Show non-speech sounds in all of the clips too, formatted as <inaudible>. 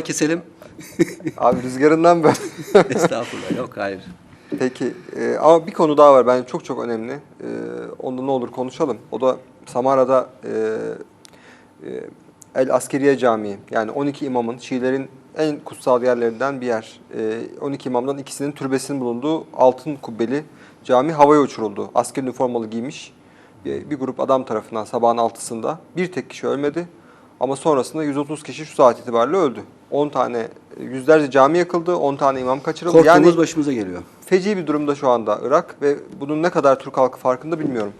keselim. <laughs> Abi rüzgarından böyle. <laughs> Estağfurullah. Yok hayır. Peki e, ama bir konu daha var bence çok çok önemli. E, onda ne olur konuşalım. O da Samara'da e, e, El Askeriye Camii yani 12 imamın Şiilerin en kutsal yerlerinden bir yer. E, 12 imamdan ikisinin türbesinin bulunduğu altın kubbeli cami havaya uçuruldu. Asker üniformalı giymiş bir, bir grup adam tarafından sabahın altısında bir tek kişi ölmedi. Ama sonrasında 130 kişi şu saat itibariyle öldü. 10 tane, yüzlerce cami yakıldı, 10 tane imam kaçırıldı. Korktuğumuz Yani başımıza geliyor. feci bir durumda şu anda Irak ve bunun ne kadar Türk halkı farkında bilmiyorum.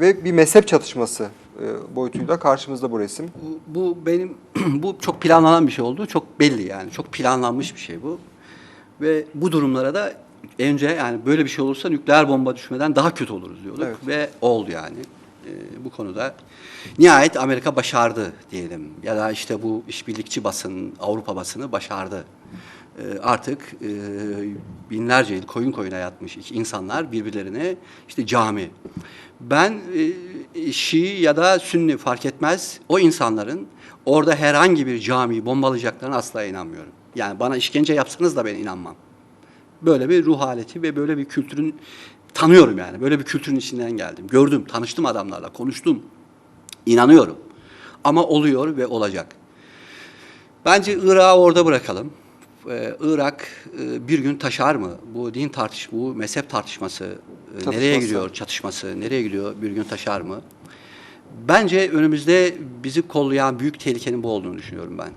Ve bir mezhep çatışması e, boyutuyla karşımızda bu resim. Bu, bu benim <clears throat> bu çok planlanan bir şey oldu. Çok belli yani. Çok planlanmış bir şey bu. Ve bu durumlara da önce yani böyle bir şey olursa nükleer bomba düşmeden daha kötü oluruz diyorduk Evet. ve oldu yani. Ee, bu konuda nihayet Amerika başardı diyelim ya da işte bu işbirlikçi basın Avrupa basını başardı. Ee, artık e, binlerce yıl koyun koyuna yatmış insanlar birbirlerine işte cami. Ben e, Şii ya da Sünni fark etmez o insanların orada herhangi bir camiyi bombalayacaklarına asla inanmıyorum. Yani bana işkence yapsanız da ben inanmam. Böyle bir ruh haleti ve böyle bir kültürün tanıyorum yani. Böyle bir kültürün içinden geldim. Gördüm, tanıştım adamlarla, konuştum. İnanıyorum. Ama oluyor ve olacak. Bence Irak'ı orada bırakalım. Ee, Irak e, bir gün taşar mı? Bu din tartış, bu mezhep tartışması e, nereye Çatışması. gidiyor? Çatışması nereye gidiyor? Bir gün taşar mı? Bence önümüzde bizi kollayan büyük tehlikenin bu olduğunu düşünüyorum ben.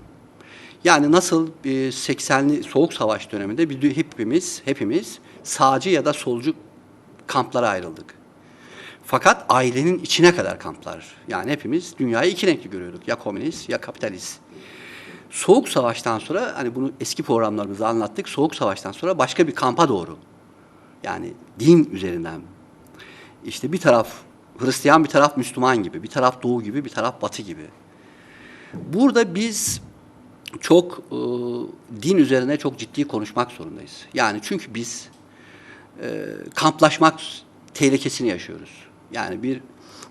Yani nasıl e, 80'li soğuk savaş döneminde bir hepimiz hepimiz sağcı ya da solcu kamplara ayrıldık. Fakat ailenin içine kadar kamplar. Yani hepimiz dünyayı iki renkli görüyorduk. Ya komünist ya kapitalist. Soğuk Savaş'tan sonra hani bunu eski programlarımızda anlattık. Soğuk Savaş'tan sonra başka bir kampa doğru. Yani din üzerinden. İşte bir taraf Hristiyan, bir taraf Müslüman gibi, bir taraf Doğu gibi, bir taraf Batı gibi. Burada biz çok e, din üzerine çok ciddi konuşmak zorundayız. Yani çünkü biz e, kamplaşmak tehlikesini yaşıyoruz. Yani bir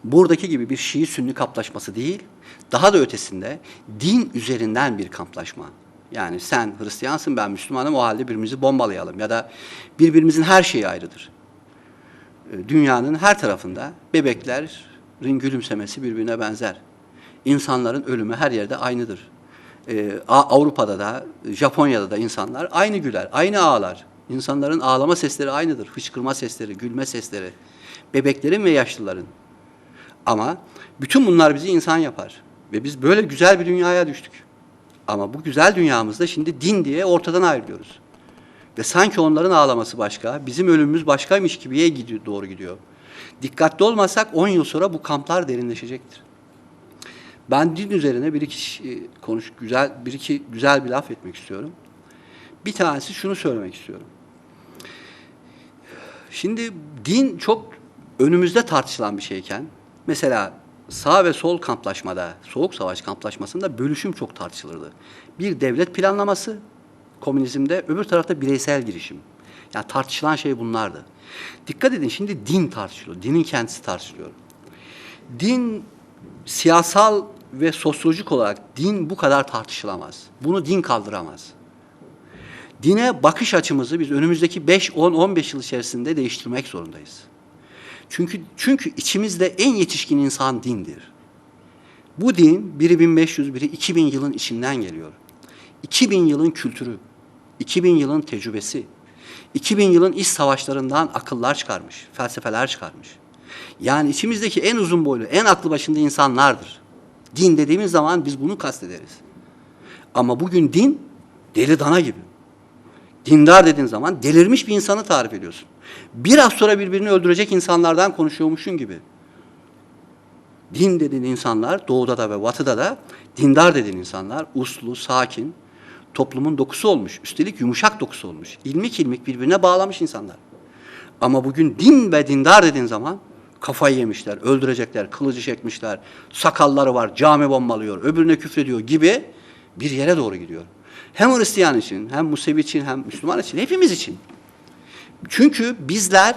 buradaki gibi bir Şii Sünni kamplaşması değil, daha da ötesinde din üzerinden bir kamplaşma. Yani sen Hristiyansın, ben Müslümanım, o halde birbirimizi bombalayalım ya da birbirimizin her şeyi ayrıdır. E, Dünyanın her tarafında bebeklerin gülümsemesi birbirine benzer. İnsanların ölümü her yerde aynıdır. A- Avrupa'da da, Japonya'da da insanlar aynı güler, aynı ağlar. İnsanların ağlama sesleri aynıdır. Hıçkırma sesleri, gülme sesleri. Bebeklerin ve yaşlıların. Ama bütün bunlar bizi insan yapar. Ve biz böyle güzel bir dünyaya düştük. Ama bu güzel dünyamızda şimdi din diye ortadan ayrılıyoruz. Ve sanki onların ağlaması başka, bizim ölümümüz başkaymış gibiye gidiyor, doğru gidiyor. Dikkatli olmasak 10 yıl sonra bu kamplar derinleşecektir. Ben din üzerine bir iki şey konuş güzel bir iki güzel bir laf etmek istiyorum. Bir tanesi şunu söylemek istiyorum. Şimdi din çok önümüzde tartışılan bir şeyken mesela sağ ve sol kamplaşmada, soğuk savaş kamplaşmasında bölüşüm çok tartışılırdı. Bir devlet planlaması komünizmde, öbür tarafta bireysel girişim. Yani tartışılan şey bunlardı. Dikkat edin şimdi din tartışılıyor. Dinin kendisi tartışılıyor. Din siyasal ve sosyolojik olarak din bu kadar tartışılamaz. Bunu din kaldıramaz. Dine bakış açımızı biz önümüzdeki 5, 10, 15 yıl içerisinde değiştirmek zorundayız. Çünkü çünkü içimizde en yetişkin insan dindir. Bu din biri 1500, biri 2000 yılın içinden geliyor. 2000 yılın kültürü, 2000 yılın tecrübesi, 2000 yılın iç savaşlarından akıllar çıkarmış, felsefeler çıkarmış. Yani içimizdeki en uzun boylu, en aklı başında insanlardır. Din dediğimiz zaman biz bunu kastederiz. Ama bugün din deli dana gibi. Dindar dediğin zaman delirmiş bir insanı tarif ediyorsun. Biraz sonra birbirini öldürecek insanlardan konuşuyormuşsun gibi. Din dediğin insanlar doğuda da ve batıda da dindar dediğin insanlar uslu, sakin, toplumun dokusu olmuş. Üstelik yumuşak dokusu olmuş. İlmik ilmik birbirine bağlamış insanlar. Ama bugün din ve dindar dediğin zaman kafayı yemişler, öldürecekler, kılıcı çekmişler, sakalları var, cami bombalıyor, öbürüne küfrediyor gibi bir yere doğru gidiyor. Hem Hristiyan için, hem Musevi için, hem Müslüman için, hepimiz için. Çünkü bizler,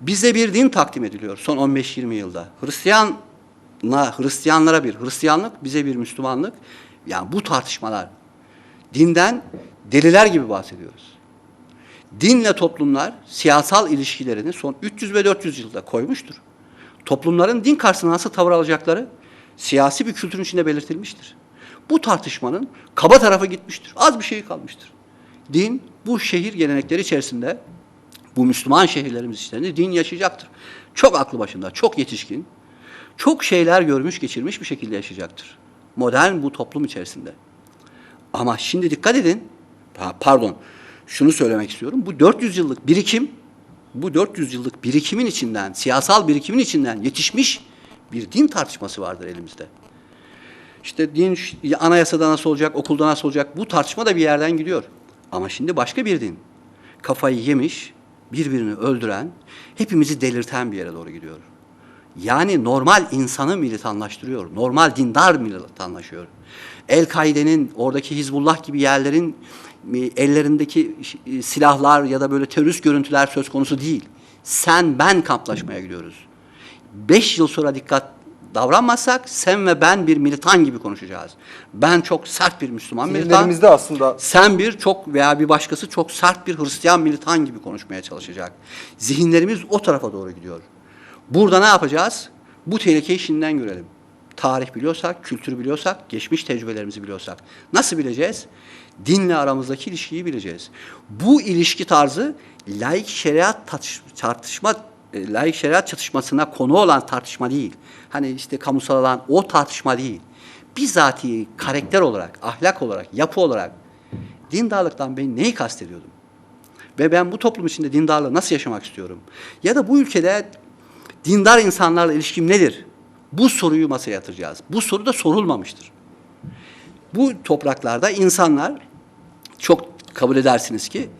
bize bir din takdim ediliyor son 15-20 yılda. Hristiyanla, Hristiyanlara bir Hristiyanlık, bize bir Müslümanlık. Yani bu tartışmalar dinden deliler gibi bahsediyoruz. Dinle toplumlar siyasal ilişkilerini son 300 ve 400 yılda koymuştur. Toplumların din karşısında nasıl tavır alacakları siyasi bir kültürün içinde belirtilmiştir. Bu tartışmanın kaba tarafı gitmiştir. Az bir şey kalmıştır. Din bu şehir gelenekleri içerisinde bu Müslüman şehirlerimiz içerisinde din yaşayacaktır. Çok aklı başında, çok yetişkin, çok şeyler görmüş, geçirmiş bir şekilde yaşayacaktır. Modern bu toplum içerisinde. Ama şimdi dikkat edin. Pardon. Şunu söylemek istiyorum. Bu 400 yıllık birikim, bu 400 yıllık birikimin içinden, siyasal birikimin içinden yetişmiş bir din tartışması vardır elimizde. İşte din anayasada nasıl olacak, okulda nasıl olacak bu tartışma da bir yerden gidiyor. Ama şimdi başka bir din. Kafayı yemiş, birbirini öldüren, hepimizi delirten bir yere doğru gidiyor. Yani normal insanı militanlaştırıyor. Normal dindar militanlaşıyor. El-Kaide'nin oradaki Hizbullah gibi yerlerin e, ellerindeki e, silahlar ya da böyle terörist görüntüler söz konusu değil. Sen ben kamplaşmaya gidiyoruz. Beş yıl sonra dikkat davranmazsak sen ve ben bir militan gibi konuşacağız. Ben çok sert bir Müslüman militan. Aslında Sen bir çok veya bir başkası çok sert bir Hristiyan militan gibi konuşmaya çalışacak. Zihinlerimiz o tarafa doğru gidiyor. Burada ne yapacağız? Bu tehlikeyi şimdiden görelim. Tarih biliyorsak, kültür biliyorsak, geçmiş tecrübelerimizi biliyorsak. Nasıl bileceğiz? Dinle aramızdaki ilişkiyi bileceğiz. Bu ilişki tarzı laik şeriat tartış- tartışma e, şeriat çatışmasına konu olan tartışma değil. Hani işte kamusal alan o tartışma değil. Bizatihi karakter olarak, ahlak olarak, yapı olarak dindarlıktan ben neyi kastediyordum? Ve ben bu toplum içinde dindarlığı nasıl yaşamak istiyorum? Ya da bu ülkede dindar insanlarla ilişkim nedir? Bu soruyu masaya yatıracağız. Bu soru da sorulmamıştır. Bu topraklarda insanlar çok kabul edersiniz ki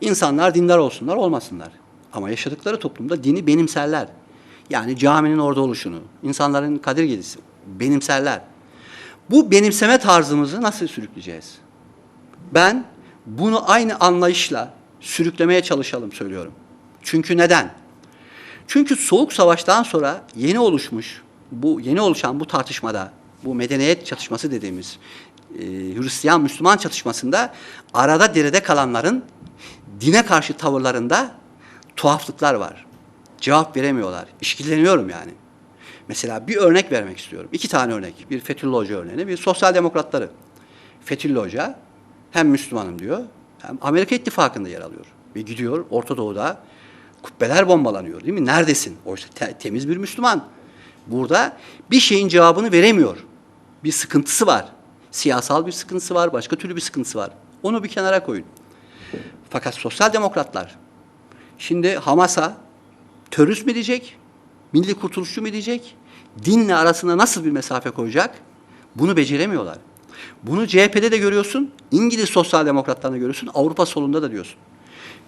insanlar dindar olsunlar olmasınlar. Ama yaşadıkları toplumda dini benimserler. Yani caminin orada oluşunu, insanların Kadir Gecesi benimserler. Bu benimseme tarzımızı nasıl sürükleyeceğiz? Ben bunu aynı anlayışla sürüklemeye çalışalım söylüyorum. Çünkü neden? Çünkü Soğuk Savaş'tan sonra yeni oluşmuş, bu yeni oluşan bu tartışmada, bu medeniyet çatışması dediğimiz e, Hristiyan-Müslüman çatışmasında arada derede kalanların dine karşı tavırlarında tuhaflıklar var. Cevap veremiyorlar. İşkilleniyorum yani. Mesela bir örnek vermek istiyorum. İki tane örnek. Bir Fethullah Hoca örneğini, bir sosyal demokratları. Fethullah Hoca hem Müslümanım diyor, hem Amerika İttifakı'nda yer alıyor. Ve gidiyor Orta Doğu'da kubbeler bombalanıyor değil mi? Neredesin? Oysa te- temiz bir Müslüman. Burada bir şeyin cevabını veremiyor. Bir sıkıntısı var. Siyasal bir sıkıntısı var, başka türlü bir sıkıntısı var. Onu bir kenara koyun. Fakat sosyal demokratlar şimdi Hamas'a terörist mi diyecek, milli kurtuluşçu mu diyecek, dinle arasına nasıl bir mesafe koyacak? Bunu beceremiyorlar. Bunu CHP'de de görüyorsun, İngiliz sosyal demokratlarında görüyorsun, Avrupa solunda da diyorsun.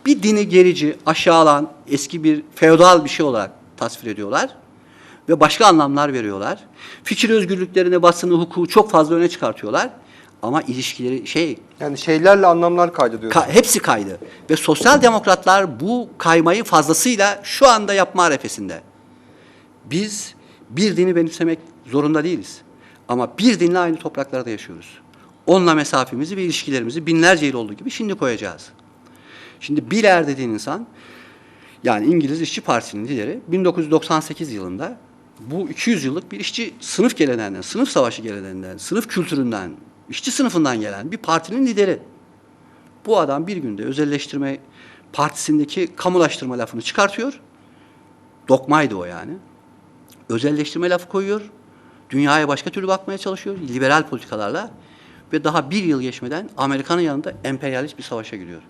Bir dini gerici, aşağılan, eski bir feodal bir şey olarak tasvir ediyorlar ve başka anlamlar veriyorlar. Fikir özgürlüklerini, basını, hukuku çok fazla öne çıkartıyorlar. Ama ilişkileri şey yani şeylerle anlamlar kaydediyor. Ka- hepsi kaydı. Ve sosyal demokratlar bu kaymayı fazlasıyla şu anda yapma arefesinde. Biz bir dini benimsemek zorunda değiliz. Ama bir dinle aynı topraklarda yaşıyoruz. Onunla mesafemizi ve ilişkilerimizi binlerce yıl olduğu gibi şimdi koyacağız. Şimdi Biler dediğin insan, yani İngiliz İşçi Partisi'nin lideri 1998 yılında bu 200 yıllık bir işçi sınıf geleneğinden, sınıf savaşı geleneğinden, sınıf kültüründen, işçi sınıfından gelen bir partinin lideri. Bu adam bir günde özelleştirme partisindeki kamulaştırma lafını çıkartıyor. Dokmaydı o yani. Özelleştirme lafı koyuyor. Dünyaya başka türlü bakmaya çalışıyor. Liberal politikalarla. Ve daha bir yıl geçmeden Amerika'nın yanında emperyalist bir savaşa giriyor.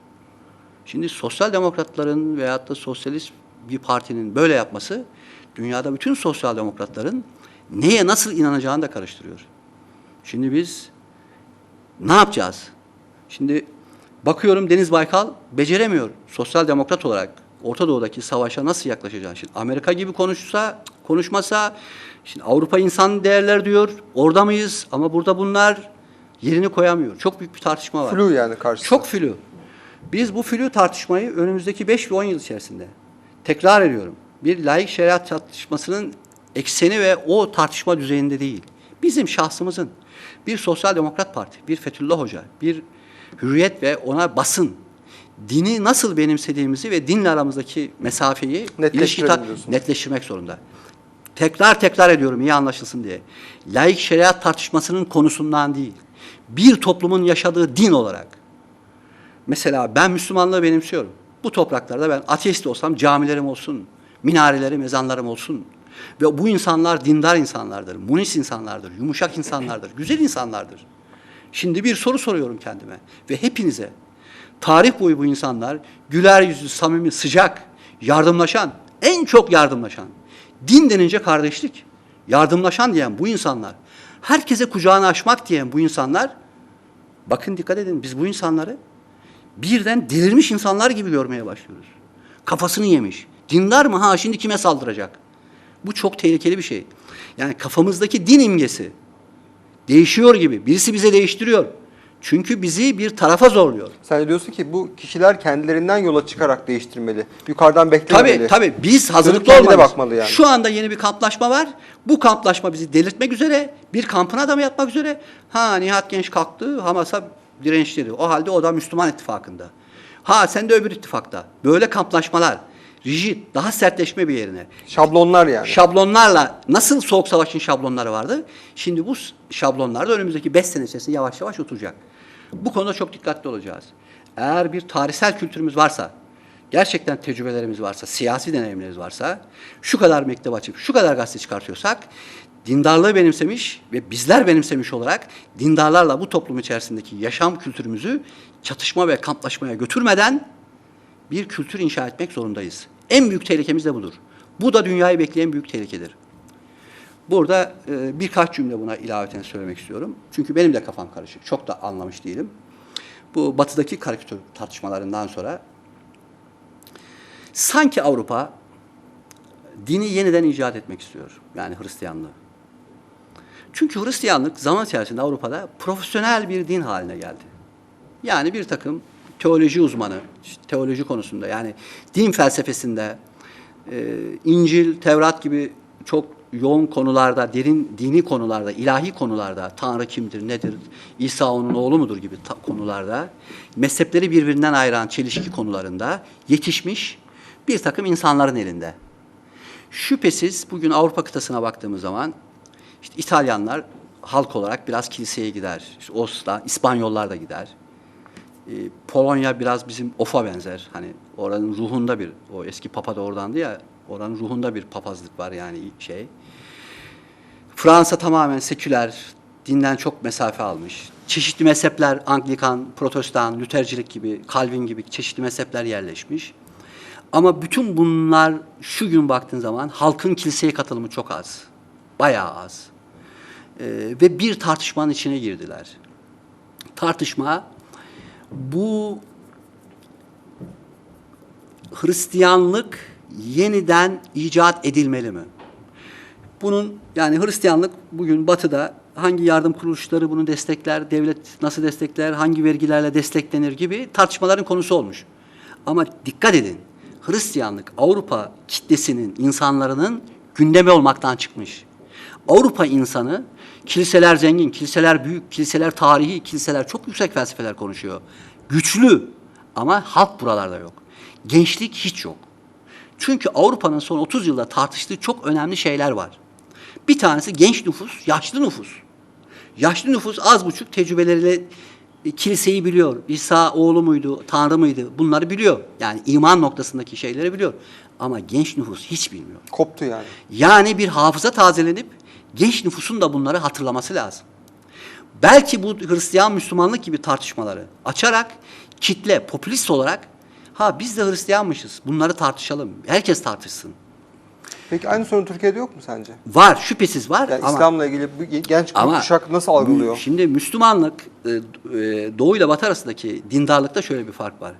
Şimdi sosyal demokratların veyahut da sosyalist bir partinin böyle yapması dünyada bütün sosyal demokratların neye nasıl inanacağını da karıştırıyor. Şimdi biz ne yapacağız? Şimdi bakıyorum Deniz Baykal beceremiyor sosyal demokrat olarak Orta Doğu'daki savaşa nasıl yaklaşacağını. Şimdi Amerika gibi konuşsa, konuşmasa, şimdi Avrupa insan değerler diyor, orada mıyız? Ama burada bunlar yerini koyamıyor. Çok büyük bir tartışma var. Flu yani karşısında. Çok flu. Biz bu flu tartışmayı önümüzdeki 5 ve 10 yıl içerisinde tekrar ediyorum. Bir laik şeriat tartışmasının ekseni ve o tartışma düzeyinde değil. Bizim şahsımızın bir sosyal demokrat parti, bir Fethullah Hoca, bir hürriyet ve ona basın. Dini nasıl benimsediğimizi ve dinle aramızdaki mesafeyi ilişki netleştirmek zorunda. Tekrar tekrar ediyorum iyi anlaşılsın diye. Laik şeriat tartışmasının konusundan değil. Bir toplumun yaşadığı din olarak. Mesela ben Müslümanlığı benimsiyorum. Bu topraklarda ben ateist olsam camilerim olsun, minarelerim, ezanlarım olsun. Ve bu insanlar dindar insanlardır, munis insanlardır, yumuşak insanlardır, güzel insanlardır. Şimdi bir soru soruyorum kendime ve hepinize. Tarih boyu bu insanlar güler yüzlü, samimi, sıcak, yardımlaşan, en çok yardımlaşan. Din denince kardeşlik, yardımlaşan diyen bu insanlar. Herkese kucağını açmak diyen bu insanlar. Bakın dikkat edin biz bu insanları birden delirmiş insanlar gibi görmeye başlıyoruz. Kafasını yemiş. Dindar mı? Ha şimdi kime saldıracak? Bu çok tehlikeli bir şey. Yani kafamızdaki din imgesi değişiyor gibi. Birisi bize değiştiriyor. Çünkü bizi bir tarafa zorluyor. Sen de diyorsun ki bu kişiler kendilerinden yola çıkarak değiştirmeli. Yukarıdan Tabii beklememeli. tabii biz hazırlıklı olmalıyız. bakmalı yani. Şu anda yeni bir kamplaşma var. Bu kamplaşma bizi delirtmek üzere. Bir kampın adamı yapmak üzere. Ha Nihat Genç kalktı. Hamas'a dirençleri. O halde o da Müslüman ittifakında. Ha sen de öbür ittifakta. Böyle kamplaşmalar. Rigid, daha sertleşme bir yerine. Şablonlar yani. Şablonlarla nasıl Soğuk Savaş'ın şablonları vardı? Şimdi bu şablonlar da önümüzdeki 5 sene içerisinde yavaş yavaş oturacak. Bu konuda çok dikkatli olacağız. Eğer bir tarihsel kültürümüz varsa, gerçekten tecrübelerimiz varsa, siyasi deneyimlerimiz varsa, şu kadar mektep açıp, şu kadar gazete çıkartıyorsak, dindarlığı benimsemiş ve bizler benimsemiş olarak dindarlarla bu toplum içerisindeki yaşam kültürümüzü çatışma ve kamplaşmaya götürmeden bir kültür inşa etmek zorundayız. En büyük tehlikemiz de budur. Bu da dünyayı bekleyen büyük tehlikedir. Burada e, birkaç cümle buna ilaveten söylemek istiyorum. Çünkü benim de kafam karışık. Çok da anlamış değilim. Bu batıdaki karikatür tartışmalarından sonra sanki Avrupa dini yeniden icat etmek istiyor. Yani Hristiyanlığı. Çünkü Hristiyanlık zaman içerisinde Avrupa'da profesyonel bir din haline geldi. Yani bir takım teoloji uzmanı, teoloji konusunda yani din felsefesinde e, İncil, Tevrat gibi çok yoğun konularda, derin dini konularda, ilahi konularda, Tanrı kimdir, nedir, İsa onun oğlu mudur gibi konularda, mezhepleri birbirinden ayıran çelişki konularında yetişmiş bir takım insanların elinde. Şüphesiz bugün Avrupa kıtasına baktığımız zaman işte İtalyanlar halk olarak biraz kiliseye gider. İşte Osla, İspanyollar da gider. Ee, Polonya biraz bizim Of'a benzer. Hani oranın ruhunda bir, o eski papa da oradandı ya, oranın ruhunda bir papazlık var yani şey. Fransa tamamen seküler, dinden çok mesafe almış. Çeşitli mezhepler, Anglikan, Protestan, Lütercilik gibi, Calvin gibi çeşitli mezhepler yerleşmiş. Ama bütün bunlar şu gün baktığın zaman halkın kiliseye katılımı çok az. Bayağı az. Ee, ve bir tartışmanın içine girdiler. Tartışma bu Hristiyanlık yeniden icat edilmeli mi? Bunun yani Hristiyanlık bugün Batı'da hangi yardım kuruluşları bunu destekler, devlet nasıl destekler, hangi vergilerle desteklenir gibi tartışmaların konusu olmuş. Ama dikkat edin, Hristiyanlık Avrupa kitlesinin, insanların gündemi olmaktan çıkmış. Avrupa insanı kiliseler zengin, kiliseler büyük, kiliseler tarihi, kiliseler çok yüksek felsefeler konuşuyor. Güçlü ama halk buralarda yok. Gençlik hiç yok. Çünkü Avrupa'nın son 30 yılda tartıştığı çok önemli şeyler var. Bir tanesi genç nüfus, yaşlı nüfus. Yaşlı nüfus az buçuk tecrübeleriyle e, kiliseyi biliyor. İsa oğlu muydu, Tanrı mıydı bunları biliyor. Yani iman noktasındaki şeyleri biliyor. Ama genç nüfus hiç bilmiyor. Koptu yani. Yani bir hafıza tazelenip genç nüfusun da bunları hatırlaması lazım. Belki bu Hristiyan Müslümanlık gibi tartışmaları açarak kitle popülist olarak ha biz de Hristiyanmışız bunları tartışalım. Herkes tartışsın. Peki aynı sorun Türkiye'de yok mu sence? Var şüphesiz var Yani ama İslam'la ilgili bu genç ama kuşak nasıl algılıyor? Şimdi Müslümanlık e, e, Doğu ile Batı arasındaki dindarlıkta şöyle bir fark var.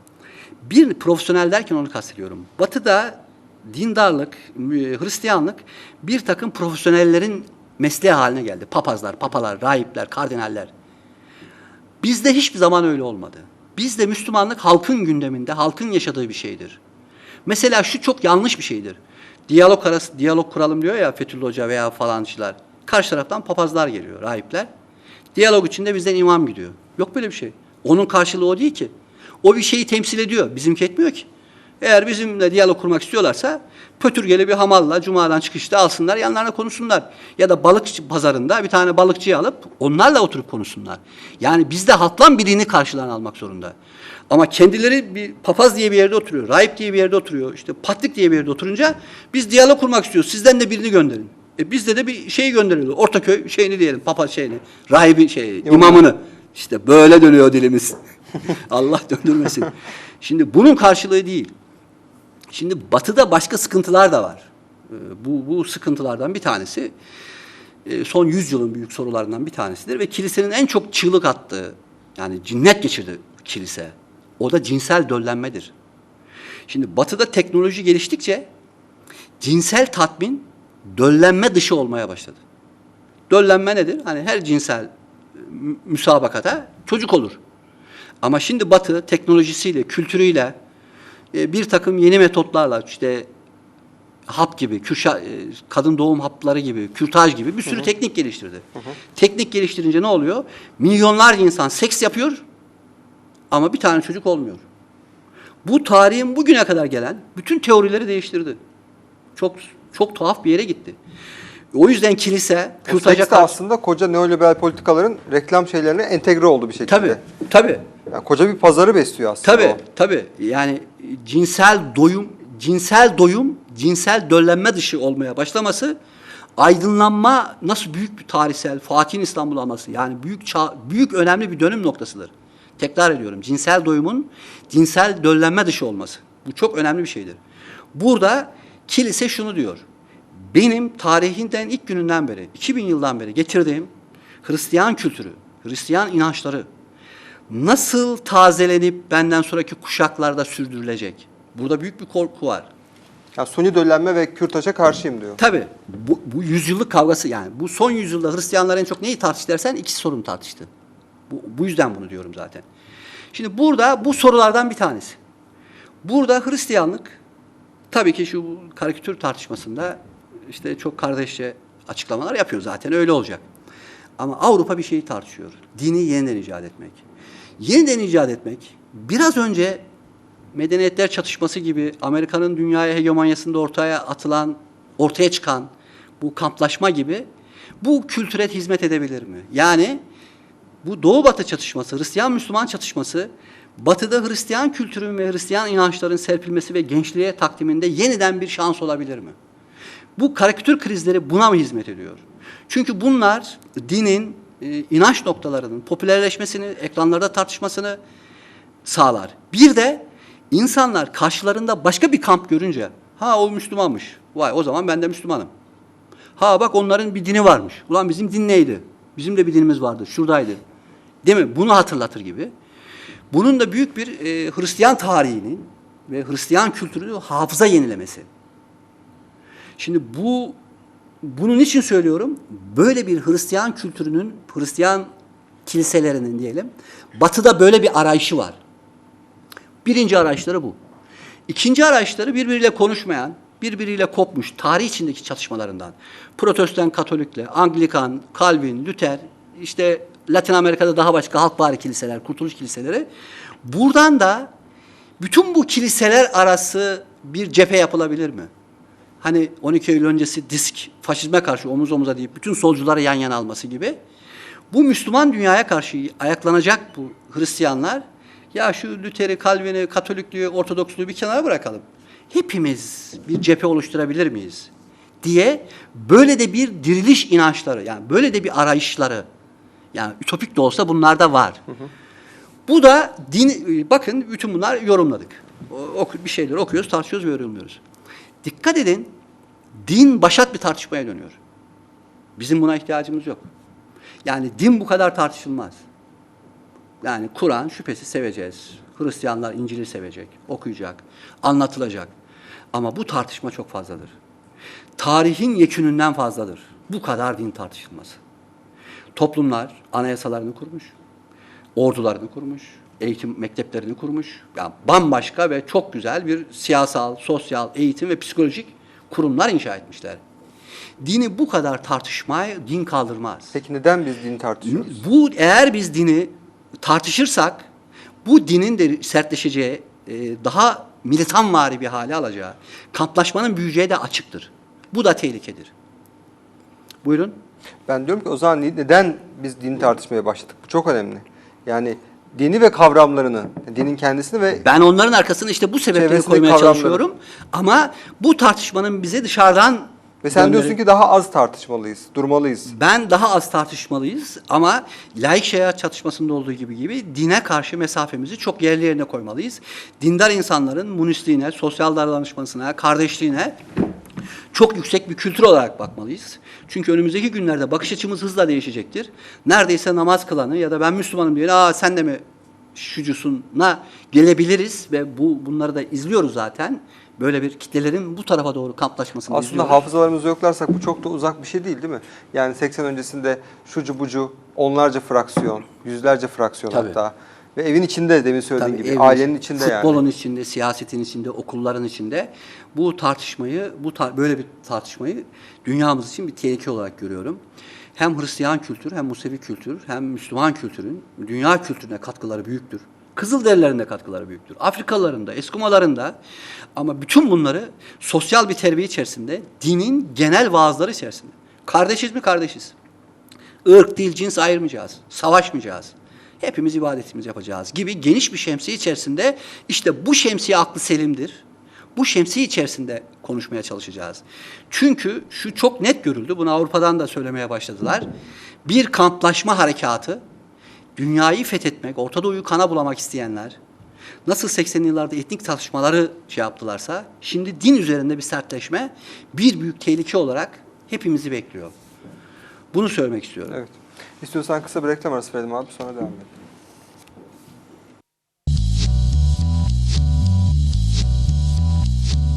Bir profesyonel derken onu kastediyorum. Batı'da dindarlık, Hristiyanlık bir takım profesyonellerin mesleği haline geldi. Papazlar, papalar, rahipler, kardinaller. Bizde hiçbir zaman öyle olmadı. Bizde Müslümanlık halkın gündeminde, halkın yaşadığı bir şeydir. Mesela şu çok yanlış bir şeydir. Diyalog arası diyalog kuralım diyor ya Fethullah Hoca veya falancılar. Karşı taraftan papazlar geliyor, rahipler. Diyalog içinde bizden imam gidiyor. Yok böyle bir şey. Onun karşılığı o değil ki. O bir şeyi temsil ediyor. Bizimki etmiyor ki. Eğer bizimle diyalog kurmak istiyorlarsa pötürgeli bir hamalla cumadan çıkışta alsınlar yanlarına konuşsunlar. Ya da balık pazarında bir tane balıkçıyı alıp onlarla oturup konuşsunlar. Yani bizde halktan birini karşılarına almak zorunda. Ama kendileri bir papaz diye bir yerde oturuyor, rahip diye bir yerde oturuyor, işte patlık diye bir yerde oturunca biz diyalog kurmak istiyoruz. Sizden de birini gönderin. E bizde de bir şey gönderiyor. Ortaköy şeyini diyelim, papaz şeyini, rahibi şey, imamını. İşte böyle dönüyor dilimiz. <laughs> Allah döndürmesin. Şimdi bunun karşılığı değil. Şimdi batıda başka sıkıntılar da var. Ee, Bu, bu sıkıntılardan bir tanesi e, son 100 yılın büyük sorularından bir tanesidir ve kilisenin en çok çığlık attığı yani cinnet geçirdi kilise. O da cinsel döllenmedir. Şimdi batıda teknoloji geliştikçe cinsel tatmin döllenme dışı olmaya başladı. Döllenme nedir? Hani her cinsel e, mü- müsabakada çocuk olur. Ama şimdi Batı teknolojisiyle, kültürüyle, e, bir takım yeni metotlarla işte hap gibi, kürşa, e, kadın doğum hapları gibi, kürtaj gibi bir sürü teknik geliştirdi. Teknik geliştirince ne oluyor? Milyonlarca insan seks yapıyor ama bir tane çocuk olmuyor. Bu tarihin bugüne kadar gelen bütün teorileri değiştirdi. Çok çok tuhaf bir yere gitti. O yüzden kilise de karşı... aslında koca neoliberal politikaların reklam şeylerine entegre oldu bir şekilde. Tabii, tabii. Yani koca bir pazarı besliyor aslında Tabii, o. tabii. Yani cinsel doyum, cinsel doyum, cinsel döllenme dışı olmaya başlaması aydınlanma nasıl büyük bir tarihsel Fatih'in İstanbul alması yani büyük çağ, büyük önemli bir dönüm noktasıdır. Tekrar ediyorum. Cinsel doyumun cinsel döllenme dışı olması. Bu çok önemli bir şeydir. Burada kilise şunu diyor. Benim tarihinden ilk gününden beri, 2000 yıldan beri getirdiğim Hristiyan kültürü, Hristiyan inançları, nasıl tazelenip benden sonraki kuşaklarda sürdürülecek? Burada büyük bir korku var. Yani suni döllenme ve kürtaja karşıyım diyor. Tabii bu, bu yüzyıllık kavgası yani bu son yüzyılda Hristiyanlar en çok neyi tartıştı dersen iki sorun tartıştı. Bu, bu yüzden bunu diyorum zaten. Şimdi burada bu sorulardan bir tanesi. Burada Hristiyanlık tabii ki şu karikatür tartışmasında işte çok kardeşçe açıklamalar yapıyor zaten öyle olacak. Ama Avrupa bir şeyi tartışıyor. Dini yeniden icat etmek. Yeniden icat etmek biraz önce medeniyetler çatışması gibi Amerika'nın dünyaya hegemonyasında ortaya atılan, ortaya çıkan bu kamplaşma gibi bu kültüre hizmet edebilir mi? Yani bu Doğu Batı çatışması, Hristiyan Müslüman çatışması Batı'da Hristiyan kültürün ve Hristiyan inançların serpilmesi ve gençliğe takdiminde yeniden bir şans olabilir mi? Bu karikatür krizleri buna mı hizmet ediyor? Çünkü bunlar dinin e, inanç noktalarının popülerleşmesini, ekranlarda tartışmasını sağlar. Bir de insanlar karşılarında başka bir kamp görünce ha o Müslümanmış. Vay o zaman ben de Müslümanım. Ha bak onların bir dini varmış. Ulan bizim din neydi? Bizim de bir dinimiz vardı. Şuradaydı. Değil mi? Bunu hatırlatır gibi. Bunun da büyük bir e, Hristiyan tarihinin ve Hristiyan kültürünü hafıza yenilemesi. Şimdi bu bunun için söylüyorum. Böyle bir Hristiyan kültürünün, Hristiyan kiliselerinin diyelim, batıda böyle bir arayışı var. Birinci arayışları bu. İkinci arayışları birbiriyle konuşmayan, birbiriyle kopmuş tarih içindeki çatışmalarından. Protestan Katolikle, Anglikan, Calvin, Luther, işte Latin Amerika'da daha başka halkbari kiliseler, kurtuluş kiliseleri. Buradan da bütün bu kiliseler arası bir cephe yapılabilir mi? Hani 12 Eylül öncesi disk, faşizme karşı omuz omuza deyip bütün solcuları yan yana alması gibi. Bu Müslüman dünyaya karşı ayaklanacak bu Hristiyanlar, ya şu Luther'i, Calvin'i, Katolikliği, Ortodoksluğu bir kenara bırakalım. Hepimiz bir cephe oluşturabilir miyiz? diye böyle de bir diriliş inançları, yani böyle de bir arayışları, yani ütopik de olsa bunlar da var. Bu da din, bakın bütün bunlar yorumladık. O- bir şeyler okuyoruz, tartışıyoruz ve yorumluyoruz. Dikkat edin, din başat bir tartışmaya dönüyor. Bizim buna ihtiyacımız yok. Yani din bu kadar tartışılmaz. Yani Kur'an şüphesiz seveceğiz. Hristiyanlar İncil'i sevecek, okuyacak, anlatılacak. Ama bu tartışma çok fazladır. Tarihin yekününden fazladır. Bu kadar din tartışılması. Toplumlar anayasalarını kurmuş, ordularını kurmuş, eğitim mekteplerini kurmuş. Yani bambaşka ve çok güzel bir siyasal, sosyal, eğitim ve psikolojik kurumlar inşa etmişler. Dini bu kadar tartışmaya din kaldırmaz. Peki neden biz dini tartışıyoruz? Bu eğer biz dini tartışırsak bu dinin de sertleşeceği, e, daha militanvari bir hale alacağı, kamplaşmanın büyüyeceği de açıktır. Bu da tehlikedir. Buyurun. Ben diyorum ki o zaman neden biz dini tartışmaya başladık? Bu çok önemli. Yani dini ve kavramlarını, dinin kendisini ve Ben onların arkasına işte bu Çevresindeki koymaya kavramları. çalışıyorum. Ama bu tartışmanın bize dışarıdan ve sen gönderin- diyorsun ki daha az tartışmalıyız, durmalıyız. ben daha az tartışmalıyız ama laik şeriat çatışmasında olduğu gibi gibi dine karşı mesafemizi çok yerli yerine koymalıyız. Dindar insanların munisliğine, sosyal davranışmasına, kardeşliğine çok yüksek bir kültür olarak bakmalıyız. Çünkü önümüzdeki günlerde bakış açımız hızla değişecektir. Neredeyse namaz kılanı ya da ben Müslümanım diye aa sen de mi şucusuna gelebiliriz ve bu bunları da izliyoruz zaten. Böyle bir kitlelerin bu tarafa doğru kamplaşmasını Aslında izliyoruz. hafızalarımızı yoklarsak bu çok da uzak bir şey değil değil mi? Yani 80 öncesinde şucu bucu onlarca fraksiyon, yüzlerce fraksiyon Tabii. hatta. Ve evin içinde demin söylediğin Tabii gibi evin ailenin içinde, içinde yani. futbolun içinde, siyasetin içinde, okulların içinde bu tartışmayı, bu tar- böyle bir tartışmayı dünyamız için bir tehlike olarak görüyorum. Hem Hristiyan kültür, hem Musevi kültür, hem Müslüman kültürün dünya kültürüne katkıları büyüktür. Kızılderililerin de katkıları büyüktür. Afrikalıların da, Eskimoların da ama bütün bunları sosyal bir terbiye içerisinde, dinin genel vaazları içerisinde. Kardeşiz mi? Kardeşiz. Irk, dil, cins ayırmayacağız. Savaşmayacağız. Hepimiz ibadetimizi yapacağız gibi geniş bir şemsiye içerisinde işte bu şemsiye aklı selimdir. Bu şemsiye içerisinde konuşmaya çalışacağız. Çünkü şu çok net görüldü. Bunu Avrupa'dan da söylemeye başladılar. Bir kamplaşma harekatı, dünyayı fethetmek, Orta Doğu'yu kana bulamak isteyenler, nasıl 80'li yıllarda etnik tartışmaları şey yaptılarsa, şimdi din üzerinde bir sertleşme bir büyük tehlike olarak hepimizi bekliyor. Bunu söylemek istiyorum. Evet. İstiyorsan kısa bir reklam arası verelim abi sonra devam edelim.